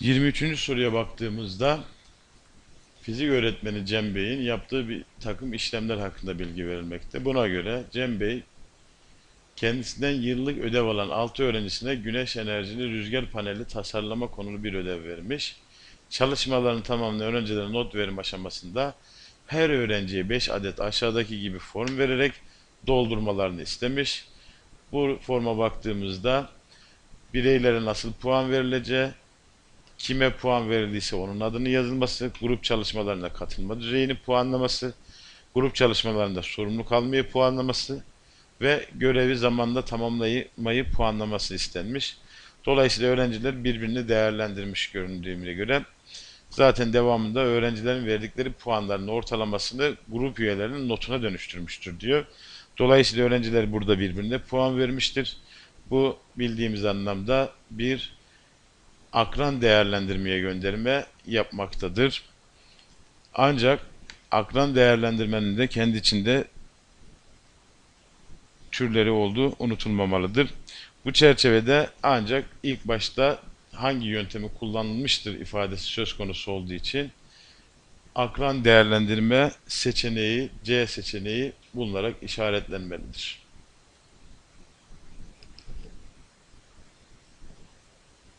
23. soruya baktığımızda fizik öğretmeni Cem Bey'in yaptığı bir takım işlemler hakkında bilgi verilmekte. Buna göre Cem Bey kendisinden yıllık ödev alan 6 öğrencisine güneş enerjili rüzgar paneli tasarlama konulu bir ödev vermiş. Çalışmalarını tamamlayan öğrencilere not verim aşamasında her öğrenciye 5 adet aşağıdaki gibi form vererek doldurmalarını istemiş. Bu forma baktığımızda bireylere nasıl puan verileceği, kime puan verildiyse onun adını yazılması, grup çalışmalarına katılma düzeyini puanlaması, grup çalışmalarında sorumluluk almayı puanlaması ve görevi zamanında tamamlamayı puanlaması istenmiş. Dolayısıyla öğrenciler birbirini değerlendirmiş göründüğüne göre zaten devamında öğrencilerin verdikleri puanların ortalamasını grup üyelerinin notuna dönüştürmüştür diyor. Dolayısıyla öğrenciler burada birbirine puan vermiştir. Bu bildiğimiz anlamda bir akran değerlendirmeye gönderme yapmaktadır. Ancak akran değerlendirmenin de kendi içinde türleri olduğu unutulmamalıdır. Bu çerçevede ancak ilk başta hangi yöntemi kullanılmıştır ifadesi söz konusu olduğu için akran değerlendirme seçeneği C seçeneği bulunarak işaretlenmelidir.